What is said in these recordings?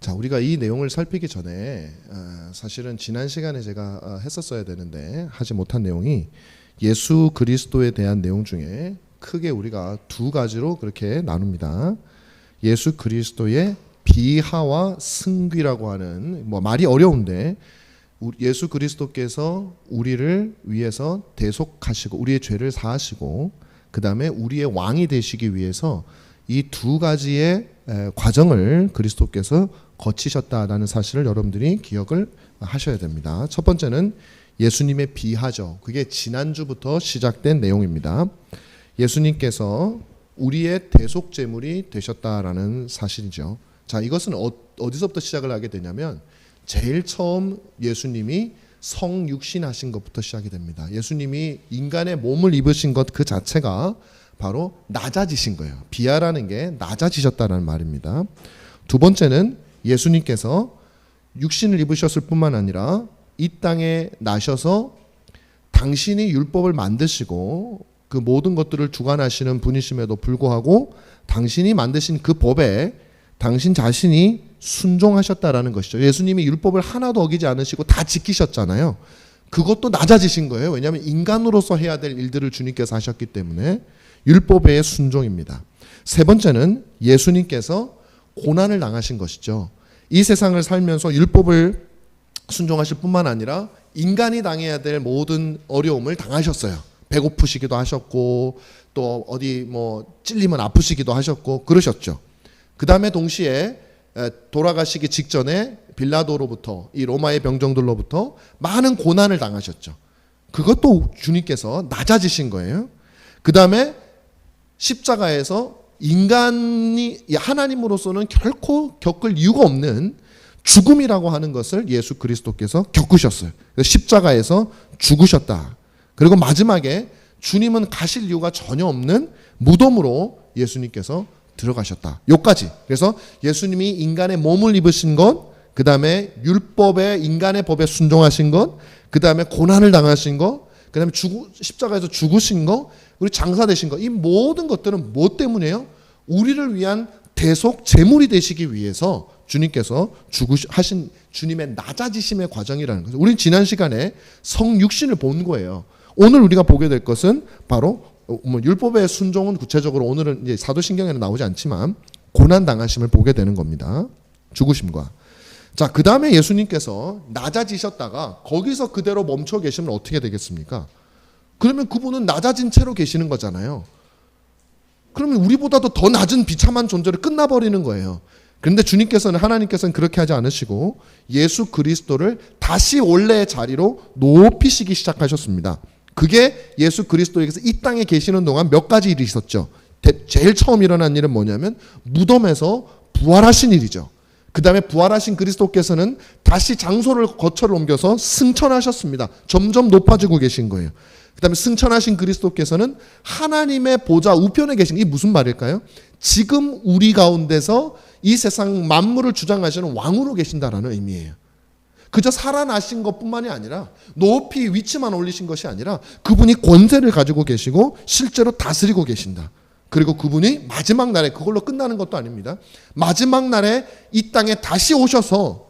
자, 우리가 이 내용을 살피기 전에 어, 사실은 지난 시간에 제가 어, 했었어야 되는데 하지 못한 내용이 예수 그리스도에 대한 내용 중에 크게 우리가 두 가지로 그렇게 나눕니다. 예수 그리스도의 비하와 승귀라고 하는 뭐 말이 어려운데 우- 예수 그리스도께서 우리를 위해서 대속하시고 우리의 죄를 사하시고 그 다음에 우리의 왕이 되시기 위해서 이 두 가지의 에, 과정을 그리스도께서 거치셨다라는 사실을 여러분들이 기억을 하셔야 됩니다. 첫 번째는 예수님의 비하죠. 그게 지난주부터 시작된 내용입니다. 예수님께서 우리의 대속 제물이 되셨다라는 사실이죠. 자, 이것은 어, 어디서부터 시작을 하게 되냐면 제일 처음 예수님이 성육신하신 것부터 시작이 됩니다. 예수님이 인간의 몸을 입으신 것 그 자체가 바로 낮아지신 거예요. 비하라는 게 낮아지셨다는 말입니다. 두 번째는 예수님께서 육신을 입으셨을 뿐만 아니라 이 땅에 나셔서 당신이 율법을 만드시고 그 모든 것들을 주관하시는 분이심에도 불구하고 당신이 만드신 그 법에 당신 자신이 순종하셨다라는 것이죠. 예수님이 율법을 하나도 어기지 않으시고 다 지키셨잖아요. 그것도 낮아지신 거예요. 왜냐하면 인간으로서 해야 될 일들을 주님께서 하셨기 때문에 율법의 순종입니다. 세 번째는 예수님께서 고난을 당하신 것이죠. 이 세상을 살면서 율법을 순종하실 뿐만 아니라 인간이 당해야 될 모든 어려움을 당하셨어요. 배고프시기도 하셨고 또 어디 뭐 찔리면 아프시기도 하셨고 그러셨죠. 그 다음에 동시에 에, 돌아가시기 직전에 빌라도로부터 이 로마의 병정들로부터 많은 고난을 당하셨죠. 그것도 주님께서 낮아지신 거예요. 그 다음에 십자가에서 인간이 하나님으로서는 결코 겪을 이유가 없는 죽음이라고 하는 것을 예수 그리스도께서 겪으셨어요. 십자가에서 죽으셨다. 그리고 마지막에 주님은 가실 이유가 전혀 없는 무덤으로 예수님께서 들어가셨다. 요까지. 그래서 예수님이 인간의 몸을 입으신 것, 그 다음에 율법의 인간의 법에 순종하신 것, 그 다음에 고난을 당하신 것, 그 다음에 죽 십자가에서 죽으신 것, 그리고 장사되신 것, 이 모든 것들은 뭐 때문이에요? 우리를 위한 대속 제물이 되시기 위해서 주님께서 죽으신 주님의 낮아지심의 과정이라는 거죠. 우리는 지난 시간에 성육신을 본 거예요. 오늘 우리가 보게 될 것은 바로 어, 뭐 율법의 순종은 구체적으로 오늘은 사도신경에는 나오지 않지만 고난 당하심을 보게 되는 겁니다. 죽으심과 자, 그 다음에 예수님께서 낮아지셨다가 거기서 그대로 멈춰 계시면 어떻게 되겠습니까? 그러면 그분은 낮아진 채로 계시는 거잖아요. 그러면 우리보다도 더 낮은 비참한 존재로 끝나버리는 거예요. 그런데 주님께서는 하나님께서는 그렇게 하지 않으시고 예수 그리스도를 다시 원래의 자리로 높이시기 시작하셨습니다. 그게 예수 그리스도에게서 이 땅에 계시는 동안 몇 가지 일이 있었죠. 대- 제일 처음 일어난 일은 뭐냐면 무덤에서 부활하신 일이죠. 그 다음에 부활하신 그리스도께서는 다시 장소를 거처를 옮겨서 승천하셨습니다. 점점 높아지고 계신 거예요. 그 다음에 승천하신 그리스도께서는 하나님의 보좌 우편에 계신 게 무슨 말일까요? 지금 우리 가운데서 이 세상 만물을 주장하시는 왕으로 계신다라는 의미예요. 그저 살아나신 것뿐만이 아니라 높이 위치만 올리신 것이 아니라 그분이 권세를 가지고 계시고 실제로 다스리고 계신다. 그리고 그분이 마지막 날에 그걸로 끝나는 것도 아닙니다. 마지막 날에 이 땅에 다시 오셔서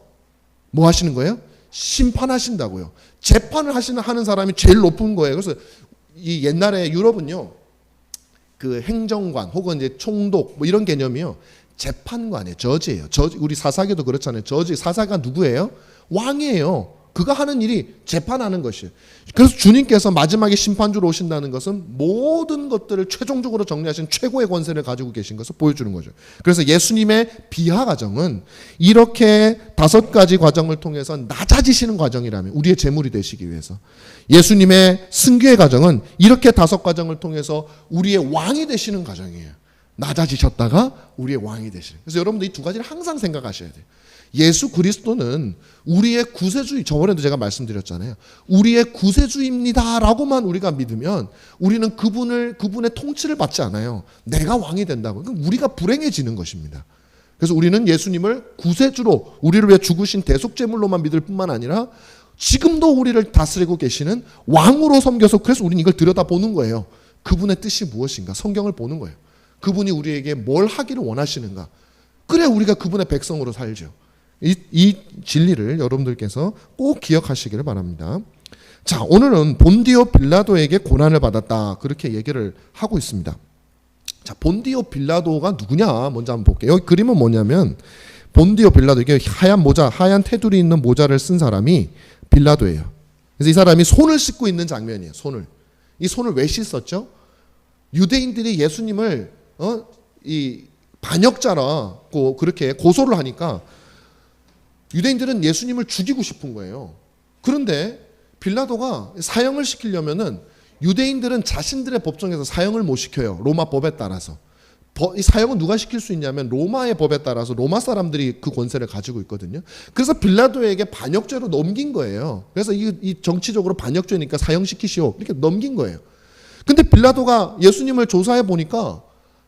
뭐 하시는 거예요? 심판하신다고요. 재판을 하시는 하는 사람이 제일 높은 거예요. 그래서 이 옛날에 유럽은요. 그 행정관 혹은 이제 총독 뭐 이런 개념이요. 재판관이에요. 저지예요. 저지 우리 사사계도 그렇잖아요. 저지 사사가 누구예요? 왕이에요. 그가 하는 일이 재판하는 것이에요. 그래서 주님께서 마지막에 심판주로 오신다는 것은 모든 것들을 최종적으로 정리하신 최고의 권세를 가지고 계신 것을 보여주는 거죠. 그래서 예수님의 비하 과정은 이렇게 다섯 가지 과정을 통해서 낮아지시는 과정이라면 우리의 제물이 되시기 위해서 예수님의 승계의 과정은 이렇게 다섯 과정을 통해서 우리의 왕이 되시는 과정이에요. 낮아지셨다가 우리의 왕이 되시는. 그래서 여러분들 이 두 가지를 항상 생각하셔야 돼요. 예수 그리스도는 우리의 구세주의 저번에도 제가 말씀드렸잖아요. 우리의 구세주입니다라고만 우리가 믿으면 우리는 그분을 그분의 통치를 받지 않아요. 내가 왕이 된다고. 그럼 우리가 불행해지는 것입니다. 그래서 우리는 예수님을 구세주로 우리를 위해 죽으신 대속제물로만 믿을 뿐만 아니라 지금도 우리를 다스리고 계시는 왕으로 섬겨서 그래서 우리는 이걸 들여다보는 거예요. 그분의 뜻이 무엇인가? 성경을 보는 거예요. 그분이 우리에게 뭘 하기를 원하시는가? 그래 우리가 그분의 백성으로 살죠. 이, 이 진리를 여러분들께서 꼭 기억하시기를 바랍니다. 자, 오늘은 본디오 빌라도에게 고난을 받았다. 그렇게 얘기를 하고 있습니다. 자, 본디오 빌라도가 누구냐? 먼저 한번 볼게요. 여기 그림은 뭐냐면 본디오 빌라도 이게 하얀 모자, 하얀 테두리 있는 모자를 쓴 사람이 빌라도예요. 그래서 이 사람이 손을 씻고 있는 장면이에요. 손을. 이 손을 왜 씻었죠? 유대인들이 예수님을 어? 이 반역자라고 그렇게 고소를 하니까 유대인들은 예수님을 죽이고 싶은 거예요. 그런데 빌라도가 사형을 시키려면은 유대인들은 자신들의 법정에서 사형을 못 시켜요. 로마 법에 따라서. 버- 이 사형은 누가 시킬 수 있냐면 로마의 법에 따라서 로마 사람들이 그 권세를 가지고 있거든요. 그래서 빌라도에게 반역죄로 넘긴 거예요. 그래서 이, 이 정치적으로 반역죄니까 사형시키시오. 이렇게 넘긴 거예요. 근데 빌라도가 예수님을 조사해 보니까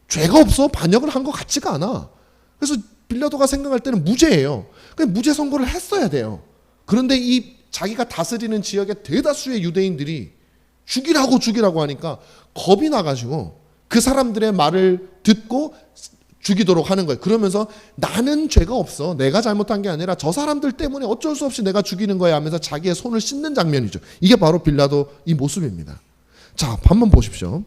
죄가 없어 반역을 한 것 같지가 않아. 그래서 빌라도가 생각할 때는 무죄예요. 그냥 무죄 선고를 했어야 돼요. 그런데 이 자기가 다스리는 지역의 대다수의 유대인들이 죽이라고 죽이라고 하니까 겁이 나가지고 그 사람들의 말을 듣고 죽이도록 하는 거예요. 그러면서 나는 죄가 없어. 내가 잘못한 게 아니라 저 사람들 때문에 어쩔 수 없이 내가 죽이는 거야 하면서 자기의 손을 씻는 장면이죠. 이게 바로 빌라도 이 모습입니다. 자, 한번 보십시오.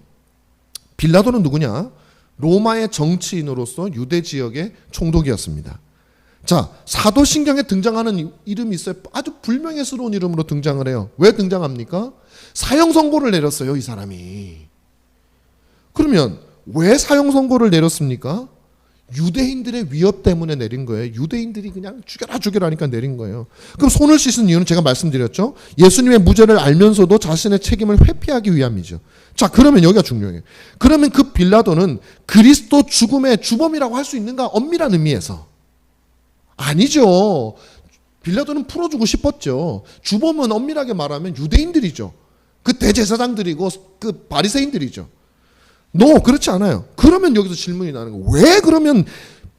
빌라도는 누구냐? 로마의 정치인으로서 유대 지역의 총독이었습니다. 자, 사도신경에 등장하는 이- 이름이 있어요. 아주 불명예스러운 이름으로 등장을 해요. 왜 등장합니까? 사형 선고를 내렸어요, 이 사람이. 그러면 왜 사형 선고를 내렸습니까? 유대인들의 위협 때문에 내린 거예요. 유대인들이 그냥 죽여라 죽여라 하니까 내린 거예요. 그럼 손을 씻은 이유는 제가 말씀드렸죠. 예수님의 무죄를 알면서도 자신의 책임을 회피하기 위함이죠. 자, 그러면 여기가 중요해요. 그러면 그 빌라도는 그리스도 죽음의 주범이라고 할 수 있는가? 엄밀한 의미에서. 아니죠. 빌라도는 풀어주고 싶었죠. 주범은 엄밀하게 말하면 유대인들이죠. 그 대제사장들이고 그 바리새인들이죠. 노 그렇지 않아요. 그러면 여기서 질문이 나는 거. 왜 그러면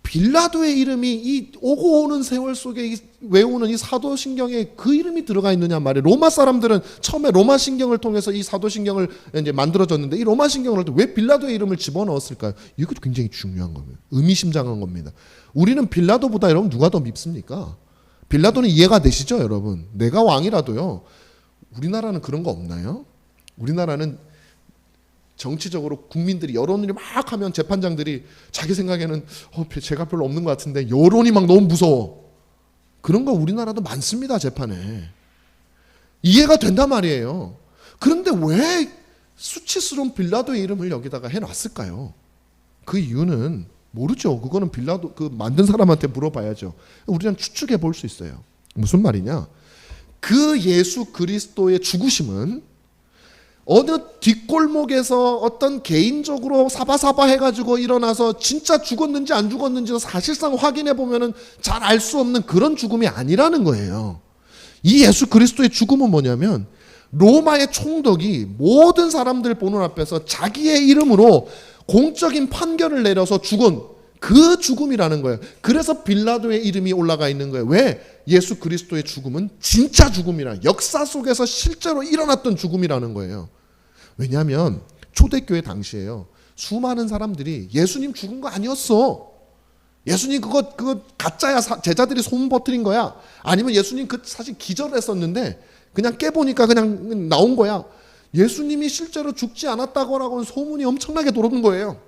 빌라도의 이름이 이 오고 오는 세월 속에 이 외우는 이 사도신경에 그 이름이 들어가 있느냐 말이에요. 로마 사람들은 처음에 로마 신경을 통해서 이 사도신경을 이제 만들어졌는데 이 로마 신경을 왜 빌라도의 이름을 집어넣었을까요? 이것도 굉장히 중요한 겁니다. 의미심장한 겁니다. 우리는 빌라도보다 여러분 누가 더 밉습니까? 빌라도는 이해가 되시죠, 여러분? 내가 왕이라도요. 우리나라는 그런 거 없나요? 우리나라는 정치적으로 국민들이 여론이 막 하면 재판장들이 자기 생각에는 어, 죄가 별로 없는 것 같은데 여론이 막 너무 무서워. 그런 거 우리나라도 많습니다 재판에. 이해가 된단 말이에요. 그런데 왜 수치스러운 빌라도의 이름을 여기다가 해놨을까요? 그 이유는 모르죠. 그거는 빌라도 그 만든 사람한테 물어봐야죠. 우리는 추측해 볼 수 있어요. 무슨 말이냐? 그 예수 그리스도의 죽으심은 어느 뒷골목에서 어떤 개인적으로 사바사바 해가지고 일어나서 진짜 죽었는지 안 죽었는지 사실상 확인해 보면은 잘 알 수 없는 그런 죽음이 아니라는 거예요. 이 예수 그리스도의 죽음은 뭐냐면 로마의 총독이 모든 사람들 보는 앞에서 자기의 이름으로 공적인 판결을 내려서 죽은 그 죽음이라는 거예요. 그래서 빌라도의 이름이 올라가 있는 거예요. 왜? 예수 그리스도의 죽음은 진짜 죽음이라 역사 속에서 실제로 일어났던 죽음이라는 거예요. 왜냐하면 초대교회 당시에요. 수많은 사람들이 예수님 죽은 거 아니었어. 예수님 그거 그거 가짜야 사- 제자들이 소문 퍼뜨린 거야. 아니면 예수님 그 사실 기절했었는데 그냥 깨 보니까 그냥 나온 거야. 예수님이 실제로 죽지 않았다고라고는 소문이 엄청나게 돌는 거예요.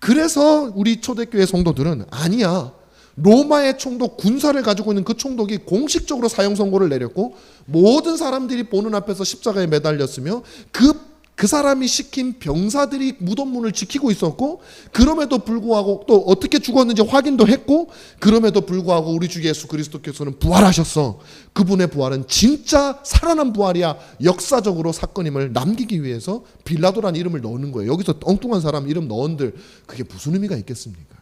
그래서 우리 초대교회 성도들은 아니야. 로마의 총독 군사를 가지고 있는 그 총독이 공식적으로 사형 선고를 내렸고 모든 사람들이 보는 앞에서 십자가에 매달렸으며 그 그 사람이 시킨 병사들이 무덤문을 지키고 있었고 그럼에도 불구하고 또 어떻게 죽었는지 확인도 했고 그럼에도 불구하고 우리 주 예수 그리스도께서는 부활하셨어. 그분의 부활은 진짜 살아난 부활이야. 역사적으로 사건임을 남기기 위해서 빌라도란 이름을 넣는 거예요. 여기서 엉뚱한 사람 이름 넣은들 그게 무슨 의미가 있겠습니까?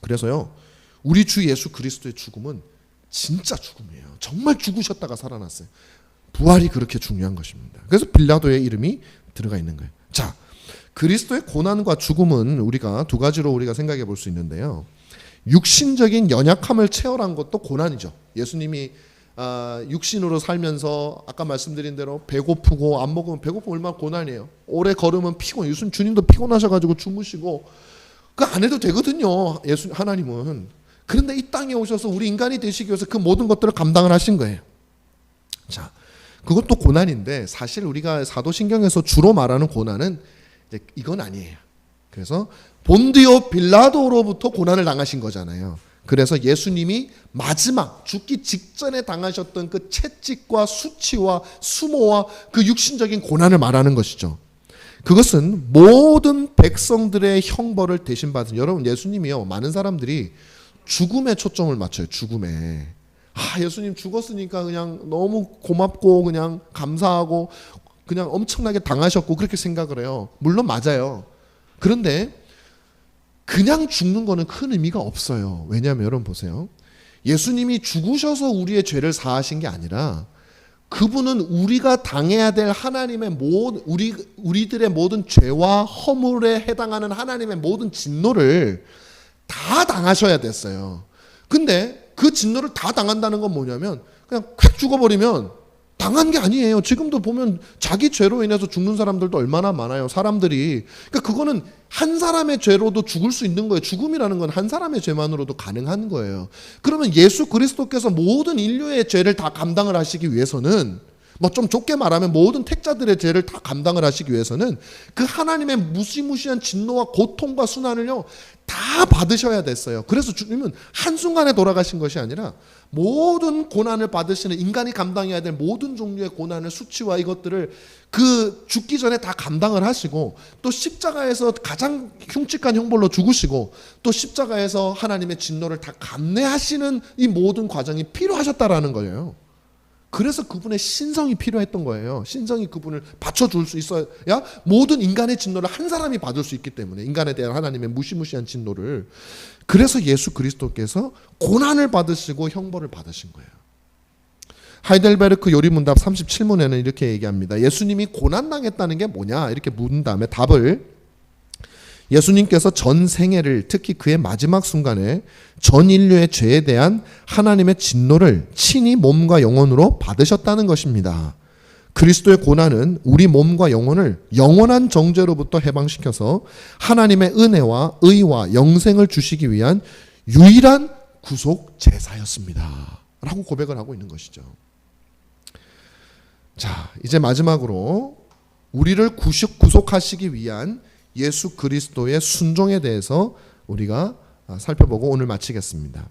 그래서요. 우리 주 예수 그리스도의 죽음은 진짜 죽음이에요. 정말 죽으셨다가 살아났어요. 부활이 그렇게 중요한 것입니다. 그래서 빌라도의 이름이 들어가 있는 거예요. 자, 그리스도의 고난과 죽음은 우리가 두 가지로 우리가 생각해 볼 수 있는데요. 육신적인 연약함을 체험한 것도 고난이죠. 예수님이 아, 육신으로 살면서 아까 말씀드린 대로 배고프고 안 먹으면 배고프면 얼마나 고난이에요. 오래 걸으면 피곤. 예수님 주님도 피곤하셔가지고 주무시고 그 안 해도 되거든요. 예수 하나님은 그런데 이 땅에 오셔서 우리 인간이 되시기 위해서 그 모든 것들을 감당을 하신 거예요. 자, 그것도 고난인데 사실 우리가 사도신경에서 주로 말하는 고난은 이건 아니에요. 그래서 본디오 빌라도로부터 고난을 당하신 거잖아요. 그래서 예수님이 마지막 죽기 직전에 당하셨던 그 채찍과 수치와 수모와 그 육신적인 고난을 말하는 것이죠. 그것은 모든 백성들의 형벌을 대신 받은 여러분 예수님이요 많은 사람들이 죽음에 초점을 맞춰요 죽음에 아 예수님 죽었으니까 그냥 너무 고맙고 그냥 감사하고 그냥 엄청나게 당하셨고 그렇게 생각을 해요. 물론 맞아요. 그런데 그냥 죽는 거는 큰 의미가 없어요. 왜냐하면 여러분 보세요. 예수님이 죽으셔서 우리의 죄를 사하신 게 아니라 그분은 우리가 당해야 될 하나님의 모든 우리 우리들의 모든 죄와 허물에 해당하는 하나님의 모든 진노를 다 당하셔야 됐어요. 근데 그 진노를 다 당한다는 건 뭐냐면 그냥 콱 죽어버리면 당한 게 아니에요. 지금도 보면 자기 죄로 인해서 죽는 사람들도 얼마나 많아요. 사람들이. 그러니까 그거는 한 사람의 죄로도 죽을 수 있는 거예요. 죽음이라는 건 한 사람의 죄만으로도 가능한 거예요. 그러면 예수 그리스도께서 모든 인류의 죄를 다 감당을 하시기 위해서는 뭐 좀 좁게 말하면 모든 택자들의 죄를 다 감당을 하시기 위해서는 그 하나님의 무시무시한 진노와 고통과 순환을요 다 받으셔야 됐어요. 그래서 주님은 한순간에 돌아가신 것이 아니라 모든 고난을 받으시는 인간이 감당해야 될 모든 종류의 고난을 수치와 이것들을 그 죽기 전에 다 감당을 하시고 또 십자가에서 가장 흉측한 형벌로 죽으시고 또 십자가에서 하나님의 진노를 다 감내하시는 이 모든 과정이 필요하셨다라는 거예요. 그래서 그분의 신성이 필요했던 거예요. 신성이 그분을 받쳐줄 수 있어야 모든 인간의 진노를 한 사람이 받을 수 있기 때문에 인간에 대한 하나님의 무시무시한 진노를 그래서 예수 그리스도께서 고난을 받으시고 형벌을 받으신 거예요. 하이델베르크 요리문답 37문에는 이렇게 얘기합니다. 예수님이 고난당했다는 게 뭐냐 이렇게 묻는 다음에 답을 예수님께서 전 생애를 특히 그의 마지막 순간에 전 인류의 죄에 대한 하나님의 진노를 친히 몸과 영혼으로 받으셨다는 것입니다. 그리스도의 고난은 우리 몸과 영혼을 영원한 정죄로부터 해방시켜서 하나님의 은혜와 의와 영생을 주시기 위한 유일한 구속 제사였습니다. 라고 고백을 하고 있는 것이죠. 자, 이제 마지막으로 우리를 구속, 구속하시기 위한 예수 그리스도의 순종에 대해서 우리가 아, 살펴보고 오늘 마치겠습니다.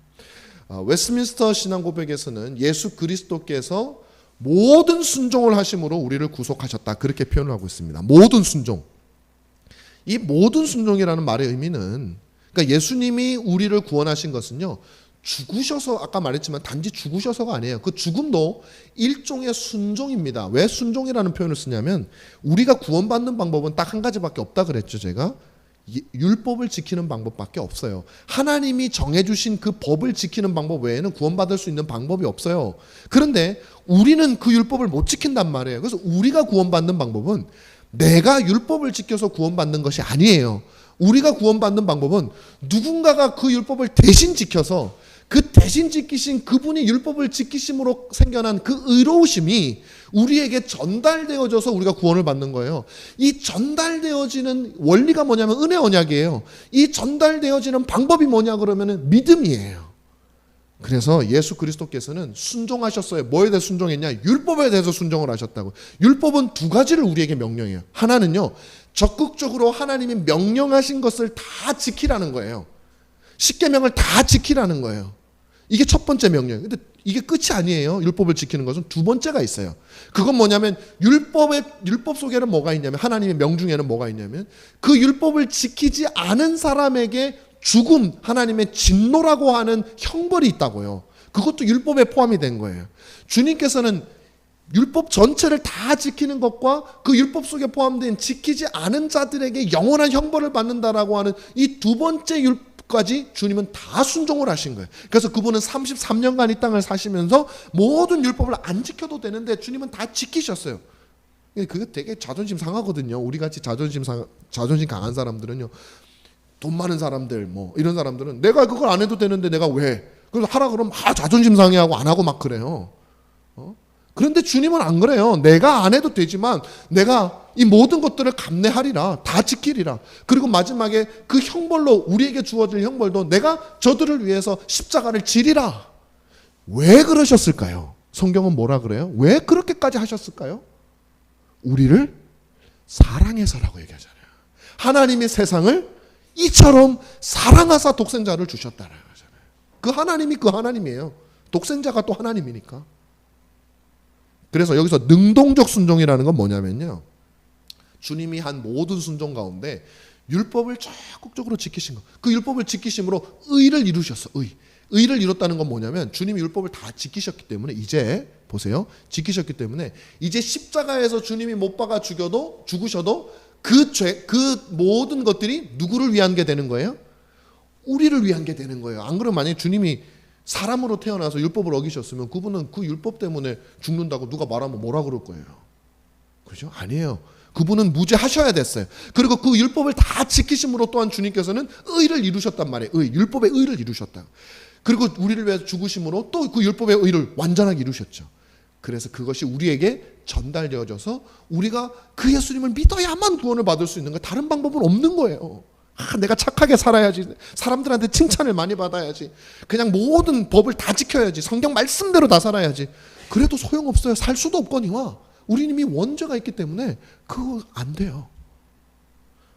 아, 웨스민스터 신앙 고백에서는 예수 그리스도께서 모든 순종을 하심으로 우리를 구속하셨다 그렇게 표현을 하고 있습니다. 모든 순종. 이 모든 순종이라는 말의 의미는 그러니까 예수님이 우리를 구원하신 것은요. 죽으셔서 아까 말했지만 단지 죽으셔서가 아니에요. 그 죽음도 일종의 순종입니다. 왜 순종이라는 표현을 쓰냐면 우리가 구원받는 방법은 딱 한 가지밖에 없다 그랬죠, 제가. 율법을 지키는 방법밖에 없어요. 하나님이 정해주신 그 법을 지키는 방법 외에는 구원받을 수 있는 방법이 없어요. 그런데 우리는 그 율법을 못 지킨단 말이에요. 그래서 우리가 구원받는 방법은 내가 율법을 지켜서 구원받는 것이 아니에요. 우리가 구원받는 방법은 누군가가 그 율법을 대신 지켜서 그 대신 지키신 그분이 율법을 지키심으로 생겨난 그 의로우심이 우리에게 전달되어져서 우리가 구원을 받는 거예요. 이 전달되어지는 원리가 뭐냐면 은혜 언약이에요. 이 전달되어지는 방법이 뭐냐 그러면은 믿음이에요. 그래서 예수 그리스도께서는 순종하셨어요. 뭐에 대해 순종했냐? 율법에 대해서 순종을 하셨다고. 율법은 두 가지를 우리에게 명령해요. 하나는요, 적극적으로 하나님이 명령하신 것을 다 지키라는 거예요. 십계명을 다 지키라는 거예요. 이게 첫 번째 명령. 근데 이게 끝이 아니에요. 율법을 지키는 것은 두 번째가 있어요. 그건 뭐냐면 율법의 율법 속에는 뭐가 있냐면 하나님의 명중에는 뭐가 있냐면 그 율법을 지키지 않은 사람에게 죽음, 하나님의 진노라고 하는 형벌이 있다고요. 그것도 율법에 포함이 된 거예요. 주님께서는 율법 전체를 다 지키는 것과 그 율법 속에 포함된 지키지 않은 자들에게 영원한 형벌을 받는다라고 하는 이 두 번째 율법 까지 주님은 다 순종을 하신 거예요. 그래서 그분은 33년간 이 땅을 사시면서 모든 율법을 안 지켜도 되는데 주님은 다 지키셨어요. 그게 되게 자존심 상하거든요. 우리 같이 자존심 상 자존심 강한 사람들은요. 돈 많은 사람들 뭐 이런 사람들은 내가 그걸 안 해도 되는데 내가 왜? 그래서 하라 그러면 아 자존심 상해하고 안 하고 막 그래요. 어? 그런데 주님은 안 그래요. 내가 안 해도 되지만 내가 이 모든 것들을 감내하리라. 다 지키리라. 그리고 마지막에 그 형벌로 우리에게 주어질 형벌도 내가 저들을 위해서 십자가를 지리라. 왜 그러셨을까요? 성경은 뭐라 그래요? 왜 그렇게까지 하셨을까요? 우리를 사랑해서라고 얘기하잖아요. 하나님이 세상을 이처럼 사랑하사 독생자를 주셨다라고 하잖아요. 그 하나님이 그 하나님이에요. 독생자가 또 하나님이니까. 그래서 여기서 능동적 순종이라는 건 뭐냐면요. 주님이 한 모든 순종 가운데 율법을 적극적으로 지키신 것. 그 율법을 지키심으로 의를 이루셨어. 의. 의를 이뤘다는 건 뭐냐면 주님이 율법을 다 지키셨기 때문에 이제 보세요. 지키셨기 때문에 이제 십자가에서 주님이 못 박아 죽여도 죽으셔도 그 죄, 그 모든 것들이 누구를 위한 게 되는 거예요? 우리를 위한 게 되는 거예요. 안 그러면 만약에 주님이 사람으로 태어나서 율법을 어기셨으면 그분은 그 율법 때문에 죽는다고 누가 말하면 뭐라 그럴 거예요. 그죠? 아니에요. 그분은 무죄하셔야 됐어요. 그리고 그 율법을 다 지키심으로 또한 주님께서는 의를 이루셨단 말이에요. 의, 율법의 의를 이루셨다. 그리고 우리를 위해서 죽으심으로 또 그 율법의 의를 완전하게 이루셨죠. 그래서 그것이 우리에게 전달되어져서 우리가 그 예수님을 믿어야만 구원을 받을 수 있는 거 다른 방법은 없는 거예요. 아, 내가 착하게 살아야지. 사람들한테 칭찬을 많이 받아야지. 그냥 모든 법을 다 지켜야지. 성경 말씀대로 다 살아야지. 그래도 소용없어요. 살 수도 없거니와. 우리는 이미 원죄가 있기 때문에 그거 안 돼요.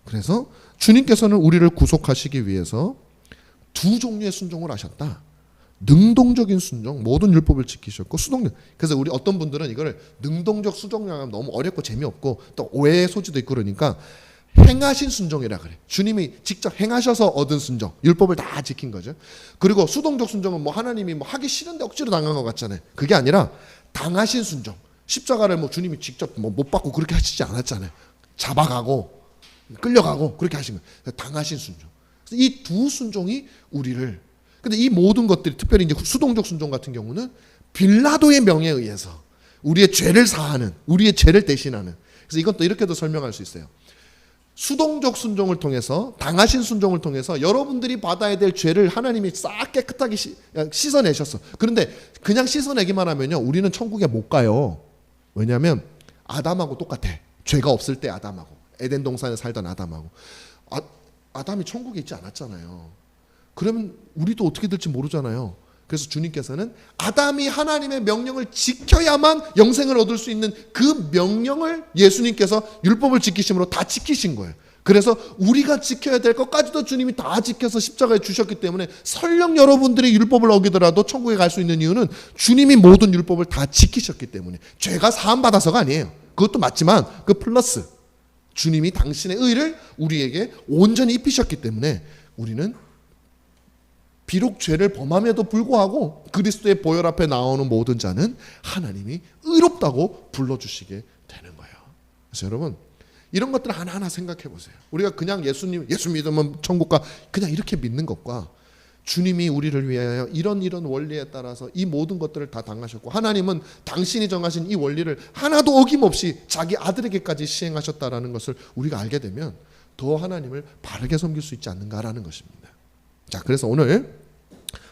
그래서 주님께서는 우리를 구속하시기 위해서 두 종류의 순종을 하셨다. 능동적인 순종, 모든 율법을 지키셨고 수동적. 그래서 우리 어떤 분들은 이거를 능동적 수종하면 너무 어렵고 재미없고 또 오해의 소지도 있고 그러니까 행하신 순종이라 그래. 주님이 직접 행하셔서 얻은 순종, 율법을 다 지킨 거죠. 그리고 수동적 순종은 뭐 하나님이 뭐 하기 싫은데 억지로 당한 것 같잖아요. 그게 아니라 당하신 순종. 십자가를 뭐 주님이 직접 뭐 못 받고 그렇게 하시지 않았잖아요. 잡아가고 끌려가고 그렇게 하신 거예요. 당하신 순종. 이 두 순종이 우리를 근데 이 모든 것들이 특별히 이제 수동적 순종 같은 경우는 빌라도의 명에 의해서 우리의 죄를 사하는 우리의 죄를 대신하는 그래서 이것도 이렇게도 설명할 수 있어요. 수동적 순종을 통해서 당하신 순종을 통해서 여러분들이 받아야 될 죄를 하나님이 싹 깨끗하게 씻- 씻어내셨어. 그런데 그냥 씻어내기만 하면요, 우리는 천국에 못 가요. 왜냐하면 아담하고 똑같아. 죄가 없을 때 아담하고 에덴 동산에 살던 아담하고 아, 아담이 천국에 있지 않았잖아요. 그러면 우리도 어떻게 될지 모르잖아요. 그래서 주님께서는 아담이 하나님의 명령을 지켜야만 영생을 얻을 수 있는 그 명령을 예수님께서 율법을 지키심으로 다 지키신 거예요. 그래서 우리가 지켜야 될 것까지도 주님이 다 지켜서 십자가에 주셨기 때문에 설령 여러분들이 율법을 어기더라도 천국에 갈 수 있는 이유는 주님이 모든 율법을 다 지키셨기 때문에 죄가 사함 받아서가 아니에요. 그것도 맞지만 그 플러스 주님이 당신의 의를 우리에게 온전히 입히셨기 때문에 우리는 비록 죄를 범함에도 불구하고 그리스도의 보혈 앞에 나오는 모든 자는 하나님이 의롭다고 불러주시게 되는 거예요. 그래서 여러분 이런 것들 하나하나 생각해 보세요. 우리가 그냥 예수님 예수 믿으면 천국 가 그냥 이렇게 믿는 것과 주님이 우리를 위하여 이런 이런 원리에 따라서 이 모든 것들을 다 당하셨고 하나님은 당신이 정하신 이 원리를 하나도 어김없이 자기 아들에게까지 시행하셨다라는 것을 우리가 알게 되면 더 하나님을 바르게 섬길 수 있지 않는가라는 것입니다. 자, 그래서 오늘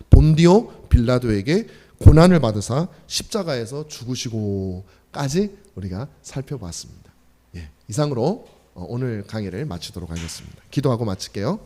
본디오 빌라도에게 고난을 받으사 십자가에서 죽으시고까지 우리가 살펴봤습니다. 예, 이상으로 어, 오늘 강의를 마치도록 하겠습니다. 기도하고 마칠게요.